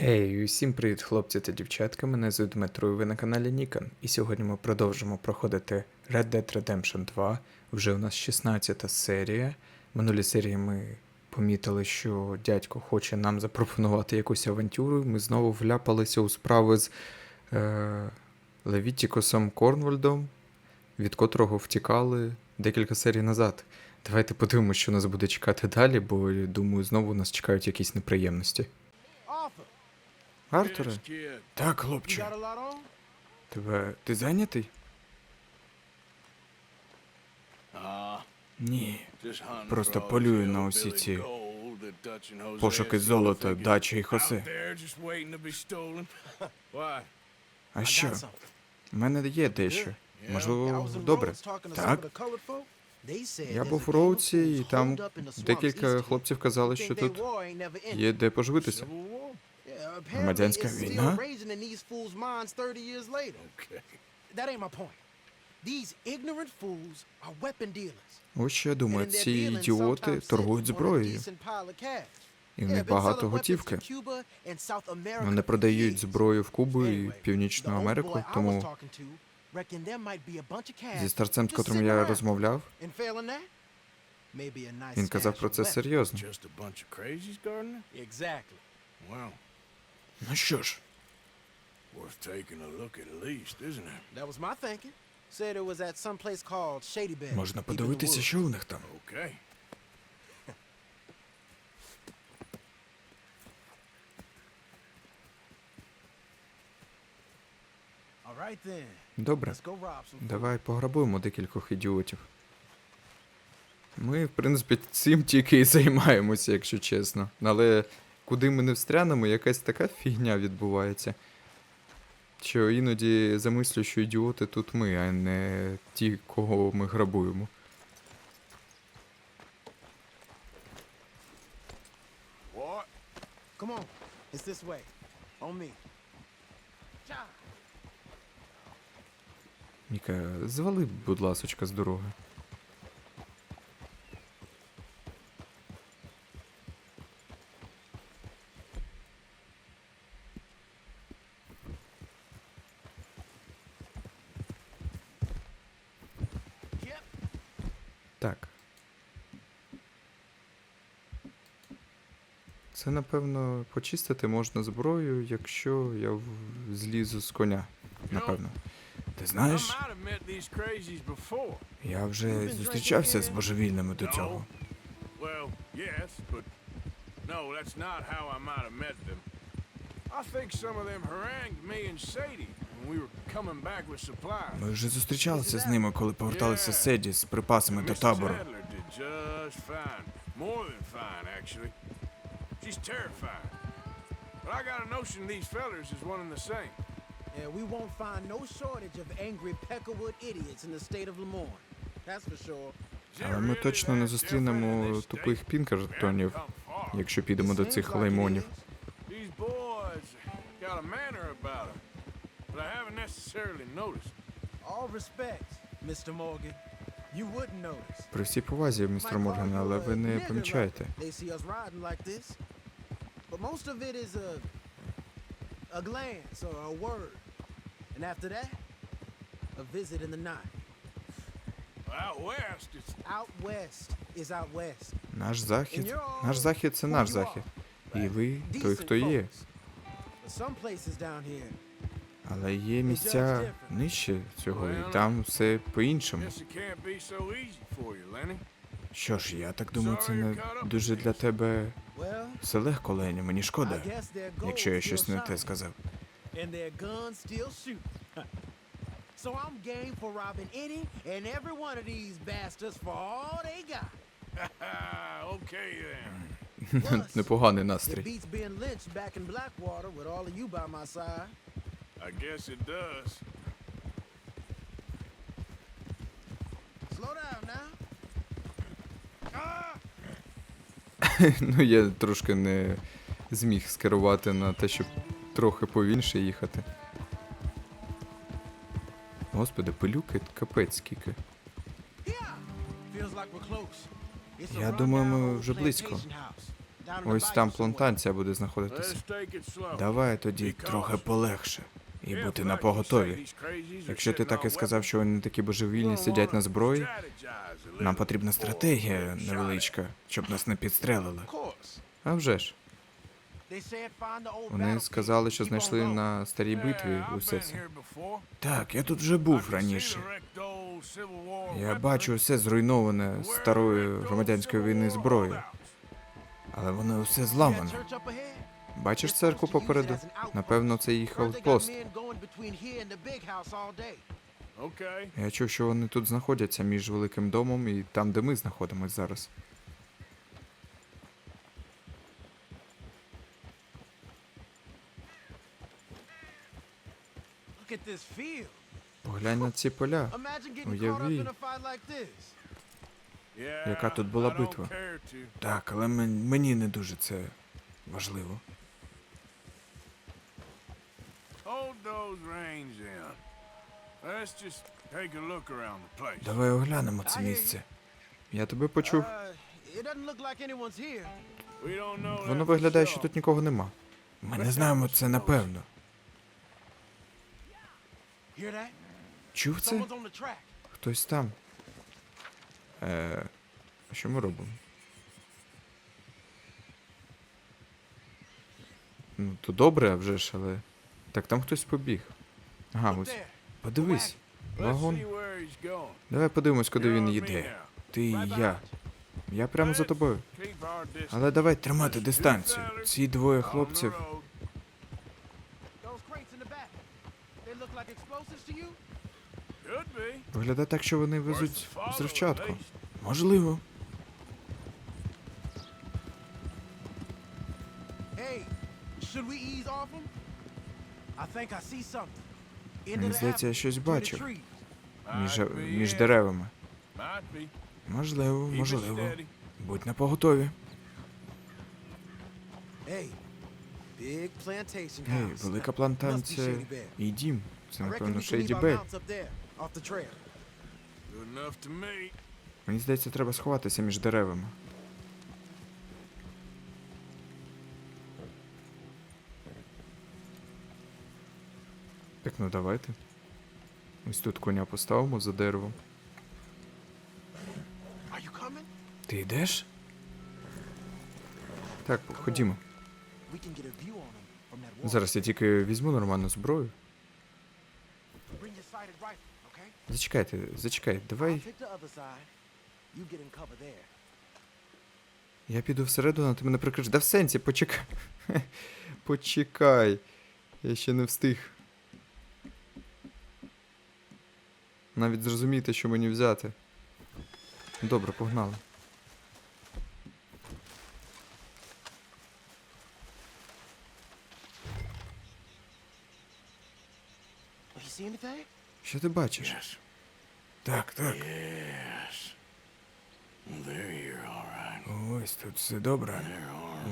Гей, усім привіт, хлопці та дівчатка. Мене звуть Дмитро, і ви на каналі Нікон. І сьогодні ми продовжимо проходити Red Dead Redemption 2. Вже у нас 16 серія. В минулій серії ми помітили, що дядько хоче нам запропонувати якусь авантюру. Ми знову вляпалися у справи з е, Левітікосом Корнвальдом, від котрого втікали декілька серій назад. Давайте подивимося, що нас буде чекати далі, бо думаю, знову нас чекають якісь неприємності. Артуре? Так, хлопче. Тебе. Ти зайнятий? Ah, Ні. Просто полюю на усі ці пошуки золота, дачі і. Why? А що? У мене є дещо. Можливо, добре. Так. Я був у Роуці, і там декілька хлопців казали, що тут є де поживитися. Громадянська війна? raging in these fools' minds 30 years later. Okay. That ain't my point. These ignorant fools are weapon dealers. Ось що я думаю, ці ідіоти торгують a зброєю. І в них багато готівки. Вони продають зброю в Кубу і Північну Америку, тому зі старцем, з котрим я розмовляв, він казав про це серйозно. Ну що ж, worth taking a look at least, isn't it? That was my thinking. Said it was at some place called Shady Bed. можна подивитися, що у них там. Okay. Добре. Давай пограбуємо декількох ідіотів. Ми, в принципі, цим тільки і займаємося, якщо чесно. Але куди ми не встрянемо, якась така фігня відбувається. Що іноді замислю, що ідіоти тут ми, а не ті, кого ми грабуємо. Come on. It's this way. On me. Міка, звали, будь ласочка, з дороги. Yep. Так. Це, напевно, почистити можна зброю, якщо я злізу з коня. Напевно. Ти знаєш, я вже зустрічався з божевільними до цього. Well, yes, but no, that's not how I might have met them. I think some of them harangued me and Sadie when we were coming back with supplies. Ми вже зустрічалися з ними, коли поверталися з Седі з припасами до табору. More than fine, actually. She's terrified. But I got a notion these fellers is one and the same. Yeah, we won't find no shortage of angry Peckerwood idiots in the state of Lemoyne. That's for sure. Але ми точно не зустрінемо тупих пінкертонів, якщо підемо до цих лаймонів. is. These boys got a manner about them, but I haven't necessarily noticed. All respect, Mr. Morgan. You wouldn't notice. При всій повазі, містер Морган, але ви не помічаєте. But most of it is a a glance or a word. And after that, a visit in the night. Out west, it's Out west is out west. Наш захід. Наш захід це наш захід. І ви той, хто є. folks. But some places down here, Але є місця нижче цього, і там все по-іншому. Що ж, я так думаю, це не дуже для тебе все легко, Лені, мені I шкода, guess their gold якщо я still щось не те shines. сказав. and their guns still shoot. so I'm game for robbing any and every one of these bastards for all they got. okay then. Plus, Непоганий It настрій. beats being lynched back in Blackwater with all of you by my side. I guess it does. Slow down now. Ну, я трошки не зміг скерувати на те, щоб трохи повільніше їхати. Господи, пилюки капець скільки. Я думаю, ми вже близько. Ось там плантація буде знаходитися. Давай тоді трохи полегше і бути на поготові. Якщо ти так і сказав, що вони такі божевільні сидять на зброї, нам потрібна стратегія невеличка, щоб нас не підстрелили. А вже ж, вони сказали, що знайшли на старій битві усе це. Так, я тут вже був раніше. Я бачу усе зруйноване старою громадянської війни зброєю, але воно усе зламане. Бачиш церкву попереду? Напевно, це їх аутпост. Я чув, що вони тут знаходяться між великим домом і там, де ми знаходимось зараз. Поглянь на ці поля. This. Яка тут була битва? Так, але мені не дуже це важливо. Hold those reins in. Let's just take a look around the place. Давай оглянемо це місце. Я тебе почув. Uh, it doesn't look like anyone's here. We don't know Воно виглядає, що тут нікого нема. Ми не знаємо це напевно. Hear that? Чув це? Someone's on the track. Хтось там. Е, а що ми робимо? Ну, то добре, а вже ж, але. Так там хтось побіг. Ага, ось. Подивись. Вагон. Давай подивимось, куди він їде. Ти і я. Я прямо за тобою. Але давай тримати дистанцію. Ці двоє хлопців. Виглядає так, що вони везуть взривчатку. Можливо. Hey, should we ease off them? Мені the здається, я щось between the бачив trees. між, Might be між деревами. Might be. Можливо, можливо. Будь на поготові. Гей, велика плантація і дім. Це, напевно, Шейді Бей. Мені здається, треба сховатися між деревами. Так, ну давайте. Ось тут коня поставимо за деревом. Ти йдеш? Так, ходімо. Зараз я тільки візьму нормальну зброю. Okay? Зачекайте, давай. Я піду всередину, а ти мене прикриш. Да в сенсі, почекай. Почекай. Я ще не встиг. Навіть зрозуміти, що мені взяти. Добре, погнали. Що ти бачиш? Так, так. Yes. Right. Ось тут все добре.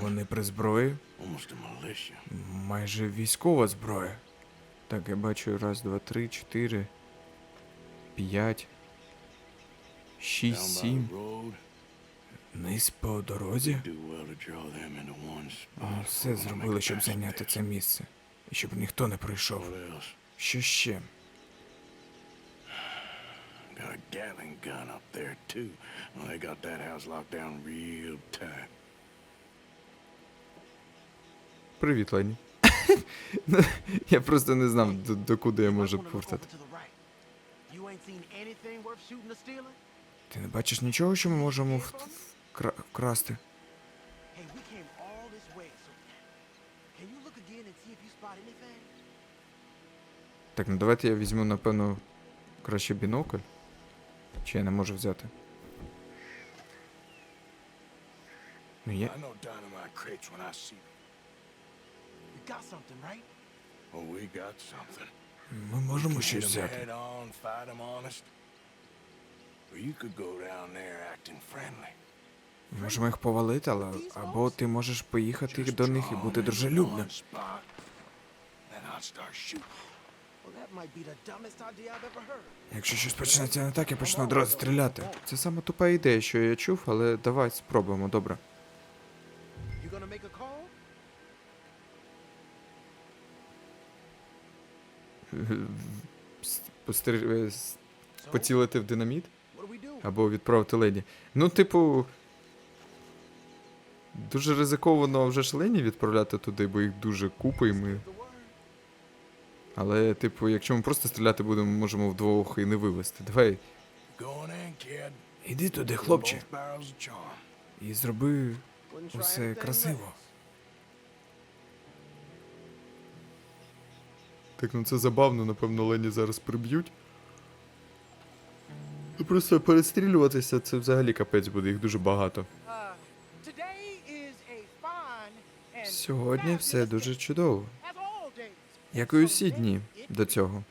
Вони при зброї. Майже військова зброя. Так, я бачу раз, два, три, чотири, п'ять, шість, Down by сім. the road. Низ по дорозі. Spot. все зробили, щоб зайняти це місце. І щоб ніхто не прийшов. Що ще? Got a Gatling gun up there too. Well, they got that house locked down real tight. Привіт, Лені. Ну, я просто не знав, до, до куди я можу повертати. Ти не бачиш нічого, що ми можемо в- вкра- вкрасти? Так, ну давайте я візьму, напевно, краще бінокль. Чи я не можу взяти? Ну я. I know dynamite crates when I see them. You got something, right? Oh, we got something. Ми можемо щось взяти. Можемо їх повалити, але або ти можеш поїхати до них і бути дружелюбним. Якщо щось почнеться не так, я почну одразу стріляти. Це саме тупа ідея, що я чув, але давай спробуємо, добре. С- постер- е, Поцілити в динаміт? Або відправити Лені. Ну, типу. Дуже ризиковано вже ж Лені відправляти туди, бо їх дуже купа, і ми. Але, типу, якщо ми просто стріляти будемо, можемо вдвох і не вивезти. Давай. Іди туди, charm. і зроби усе красиво. Так, ну це забавно, напевно, Лені зараз приб'ють. Просто перестрілюватися це взагалі капець буде, їх дуже багато. Сьогодні все дуже чудово. Як і усі дні до цього.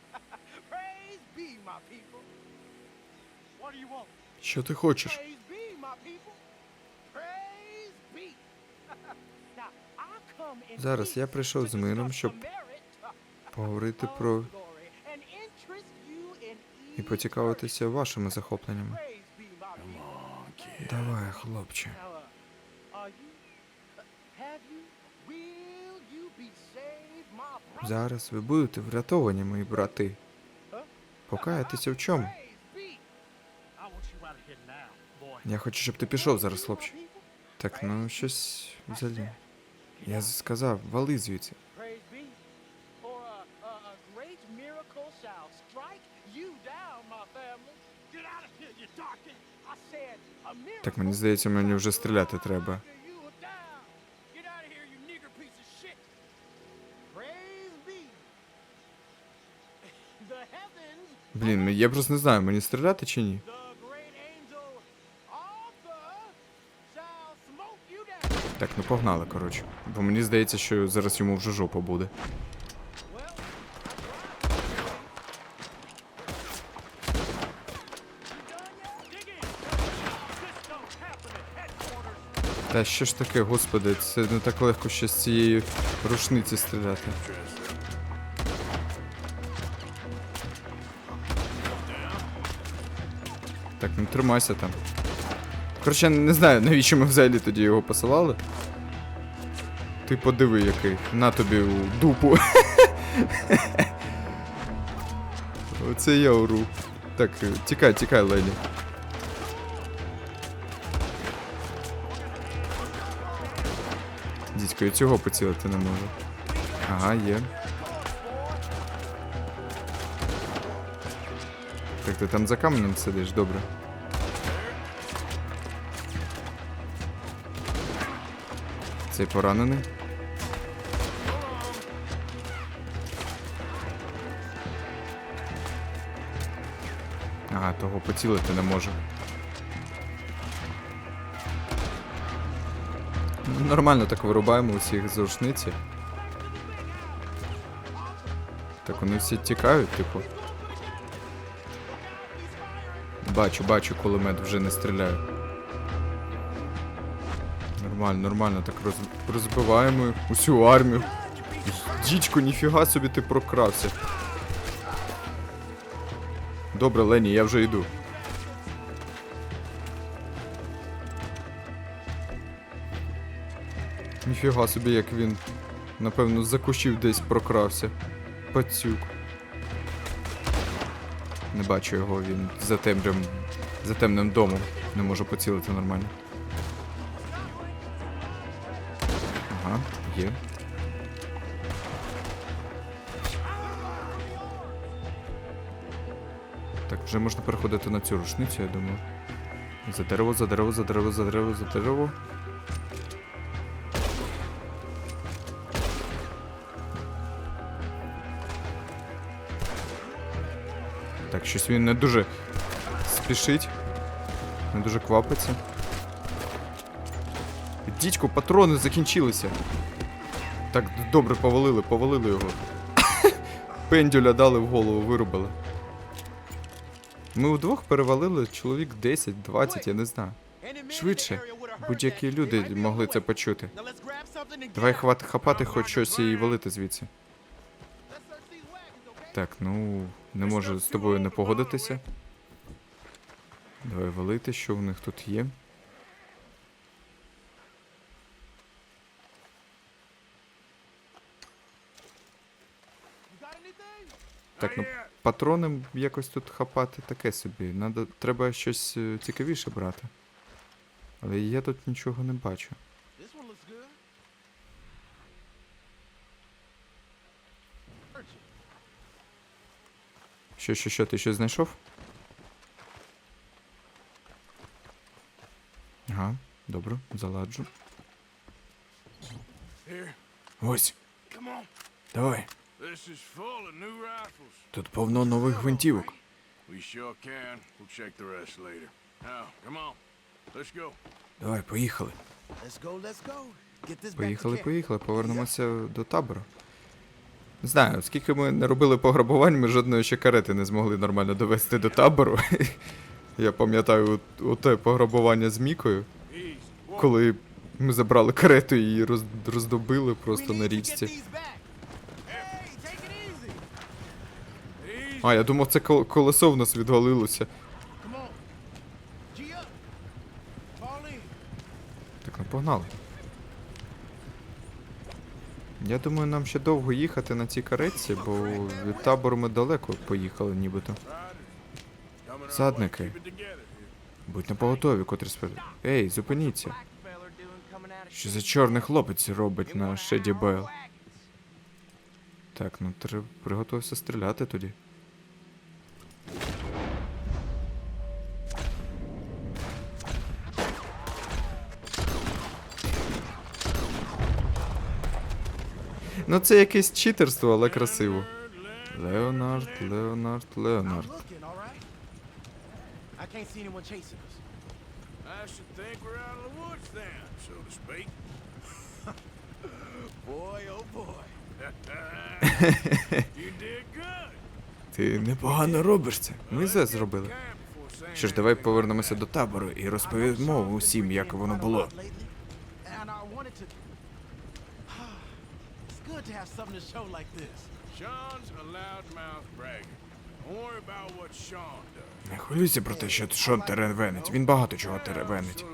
Що ти хочеш? Зараз я прийшов з миром, щоб Поговорити про і поцікавитися вашими захопленнями. Давай, хлопче. Зараз ви будете врятовані, мої брати. Покаятися в чому? Я хочу, щоб ти пішов зараз, хлопче. Так, ну щось взагалі. Я сказав, вали звідси. Так, мені здається, мені вже стріляти треба. Блін, я просто не знаю, мені стріляти чи ні. Так, ну погнали, коротше. Бо мені здається, що зараз йому вже жопа буде. Well, Dig in! This don't happen at headquarters! Та що ж таке, господи, це не так легко ще з цієї рушниці стріляти. Так, ну тримайся там. Коротше, я не знаю, навіщо ми взагалі тоді його посилали. Ти подиви який. На тобі у дупу. Оце я ору. Так, тікай, тікай, Лені. Я цього поцілити не можу. Ага, є. Так, ти там за каменем сидиш, добре. Цей поранений. Ага, того поцілити не можу. Нормально так вирубаємо усіх з рушниці. Так вони всі тікають, типу. Бачу, бачу, кулемет вже не стріляє. Нормально, нормально так роз... розбиваємо усю армію. Дічко, ніфіга собі ти прокрався. Добре, Лені, я вже йду. Ніфіга собі, як він, напевно, за кущів десь прокрався. Пацюк. Не бачу його, він за темрям. за темним домом. Не можу поцілити нормально. Ага, є. Так, вже можна переходити на цю рушницю, я думаю. За дерево, за дерево, за дерево, за дерево, за дерево. Так, щось він не дуже спішить. Не дуже квапиться. Дідько, патрони закінчилися. Так, добре, повалили, повалили його. Пендюля дали в голову, вирубили. Ми вдвох перевалили чоловік 10-20, я не знаю. Швидше. Будь-які люди могли це почути. Давай хват, хапати хоч щось і валити звідси. Так, ну, не можу з тобою не погодитися. Давай валити, що в них тут є. Так, ну патрони якось тут хапати таке собі. Надо, Треба щось е, цікавіше брати. Але я тут нічого не бачу. Urgent. Що, що, що, ти щось знайшов? Ага, добре, заладжу. Ось, давай. Тут повно нових гвинтівок. Давай, поїхали. Поїхали, поїхали, повернемося до табору. Не знаю, скільки ми не робили пограбувань, ми жодної ще карети не змогли нормально довести до табору. Я пам'ятаю оте пограбування з Мікою, коли ми забрали карету і її роз, роздобили просто на річці. А, я думав, це кол- колесо в нас відвалилося. Так, ну погнали. Я думаю, нам ще довго їхати на цій каретці, бо від табору ми далеко поїхали нібито. Садники. Будь на поготові, котрі спи. Ей, зупиніться. Що за чорний хлопець робить на Шеді Бейл? Так, ну треба приготувався стріляти тоді. Ну це якесь читерство, але красиво. Леонард, Леонард, Леонард. Ти непогано робиш це. Ми це зробили. Що ж, давай повернемося до табору і розповімо усім, як воно було. And I wanted to. It's good to have something to show like this. Sean's a loudmouth bragger. Don't worry about what Sean does. Не хвилюйся про те, що Шон теревенить. Він багато чого теревенить.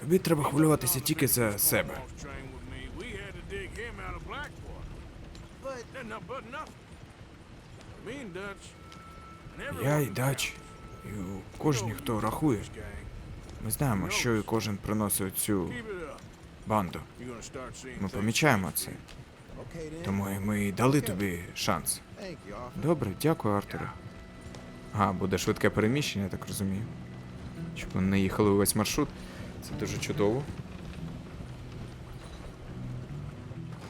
Тобі треба хвилюватися тільки за себе. Я і Дач, і кожній, хто рахує. Ми знаємо, що і кожен приносить цю банду. Ми помічаємо це. Тому ми і дали тобі шанс. Добре, дякую, Артуре. Ага, буде швидке переміщення, я так розумію. Щоб вони не їхали увесь маршрут. Це дуже чудово.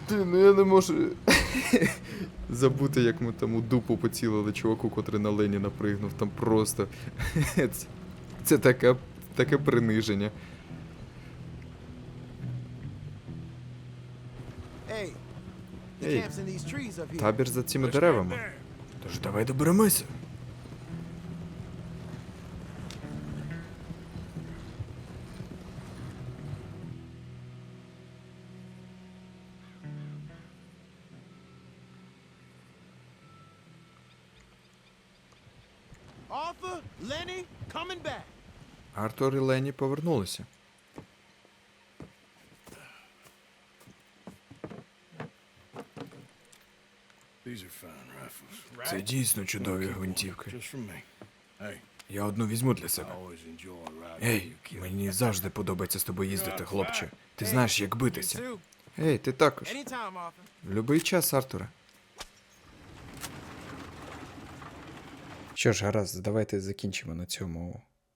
Ти, ну я не можу забути, як ми там у дупу поцілили чуваку, котрий на Лені напригнув. Там просто. це, це таке, приниження. Here. Табір за цими деревами. Тож давай доберемося. Артур і Лені повернулися. Це дійсно чудові гвинтівки. Я одну візьму для себе. Ей, мені завжди подобається з тобою їздити, хлопче. Ти знаєш, як битися. Ей, ти також. В будь-який час, Артуре. Що ж, гаразд, давайте закінчимо на цьому